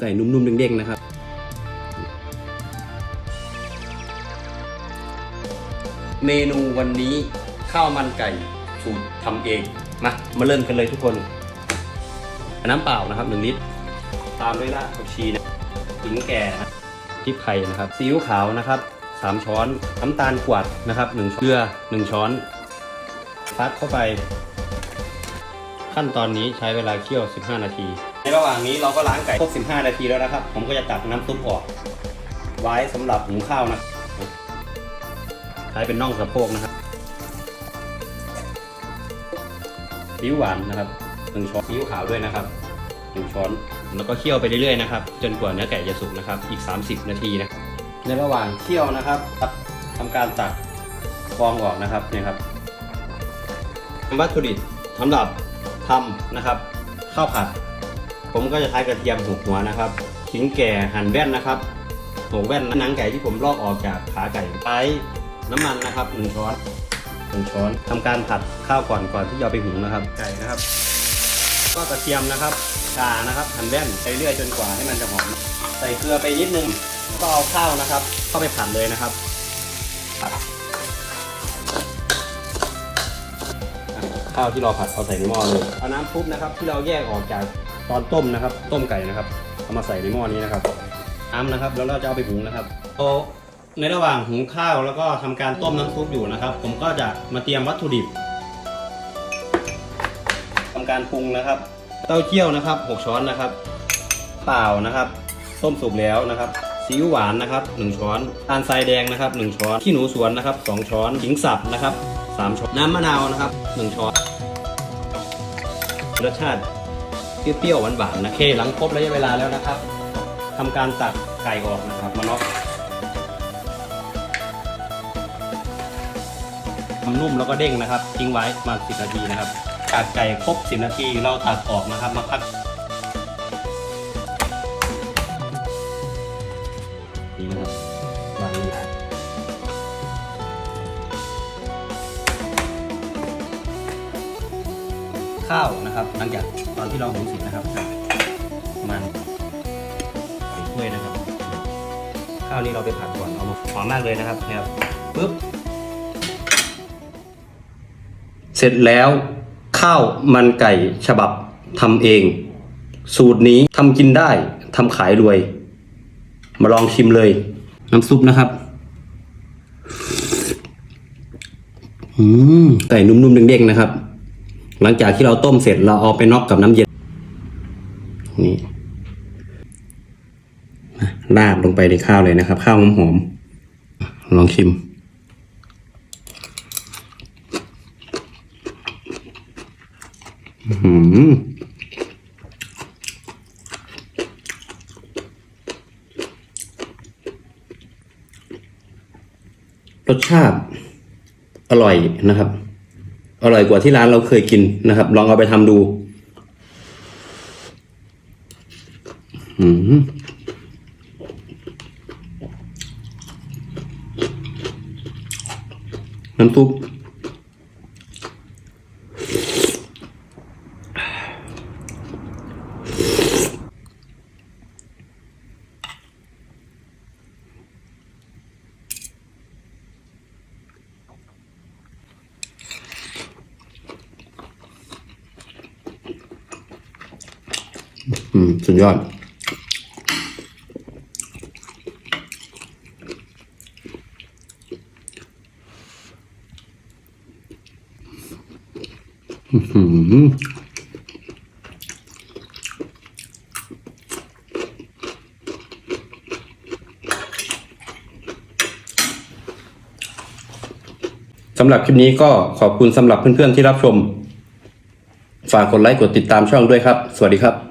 ไก่นุ่มๆเด้งๆนะครับเมนูวันนี้ข้าวมันไก่สูตรทำเองมามาเริ่มกันเลยทุกคน น้ำเปล่านะครับหนึ่งลิตร ตามด้วยรากผักชีนะขิงแก่นะพริกไทยนะครับซีอิ๊วขาวนะครับสามช้อนน้ำตาลกวาดนะครับหนึ่งเกลือหนึ่งช้อนพัดเข้าไป ขั้นตอนนี้ใช้เวลาเคี่ยว 15 นาที ระหว่างนี้เราก็ล้างไก่ครบ 15 นาทีแล้วนะครับ ผมก็จะตักน้ำซุปออก ไว้สำหรับหุงข้าวนะใช้เป็นน่องสะโพกนะครับซีอิ๊วหวานนะครับหนึ่งช้อนซีอิ๊วขาวด้วยนะครับหนึ่งช้อนแล้วก็เคี่ยวไปเรื่อยๆนะครับ จนกว่าเนื้อไก่จะสุกนะครับ อีก 30 นาทีนะในระหว่างเคี่ยวนะครับทำการตักฟองออกนะครับนี่ครับวัตถุดิบสำหรับทำนะครับ ข้าวผัด ผมก็จะใช้กระเทียมหกหัวนะครับขิงแก่หั่นแว่นนะครับหกแว่นหนังไก่ที่ผมลอกออกจากขาไก่ใช้น้ำมันนะครับหนึ่งช้อนหนึ่งช้อนทำการผัดข้าวก่อนก่อนที่จะเอาไปหุงนะครับ ไก่นะครับ ก็กระเทียมนะครับกานะครับหั่นแว่นไปเรื่อยจนกว่าให้มันจะหอมใส่เกลือไปนิดนึงก็เอาข้าวนะครับ เข้าไปผัดเลยนะครับผัดข้าวที่เราผัดเอาใส่ในหม้อเลยเอาน้ำซุปนะครับ ที่เราแยกออกจาก ตอนต้มนะครับ ต้มไก่นะครับเอามาใส่ในหม้อนี้นะครับน้ำนะครับ แล้วเราจะเอาไปหุงนะครับโอในระหว่างหุงข้าวแล้วก็ทำการต้มน้ำซุปอยู่นะครับ ผมก็จะมาเตรียมวัตถุดิบทำการปรุงนะครับ เต้าเจี้ยวนะครับ 6 ช้อนนะครับ เปล่านะครับ ต้มสุกแล้วนะครับซีอิ๊วหวานนะครับ 1 ช้อนตาลทรายแดงนะครับ 1 ช้อนขี้หนูสวนนะครับ 2 ช้อนขิงสับนะครับ 3 ช้อน น้ำมะนาวนะครับ 1 ช้อน รสชาติ เปรี้ยวๆหวานๆนะเคหลังครบระยะเวลาแล้วนะครับทำการตักไก่ออกนะครับมาน็อกทำนุ่มแล้วก็เด้งนะครับ ทิ้งไว้ประมาณ10 นาทีนะครับตักไก่ครบ 10 นาทีเราตักออกนะครับมาพักนี่นะครับ ข้าวนะครับ หลังจากตอนที่เราหุงเสร็จนะครับมันใส่ถ้วยนะครับ ข้าวนี้เราไปผัดก่อนเอาหอมมากเลยนะครับเนี่ยปึ๊บเสร็จแล้วข้าวมันไก่ฉบับทำเอง สูตรนี้ทำกินได้ทำขายรวย มาลองชิมเลย น้ำซุปนะครับอืมไก่นุ่มๆเด้งๆนะครับ หลังจากที่เราต้มเสร็จเราเอาไปน็อกกับน้ำเย็นนี่ราดลงไปในข้าวเลยนะครับ ข้าวหอมๆลองชิมหืมรสชาติอร่อยนะครับ อร่อยกว่าที่ร้านเราเคยกินนะครับ ลองเอาไปทำดูหืมน้ำซุป อืม สุดยอด อื้อหือสำหรับคลิปนี้ก็ขอบคุณสำหรับเพื่อนๆที่รับชม ฝากกดไลค์กดติดตามช่องด้วยครับ สวัสดีครับ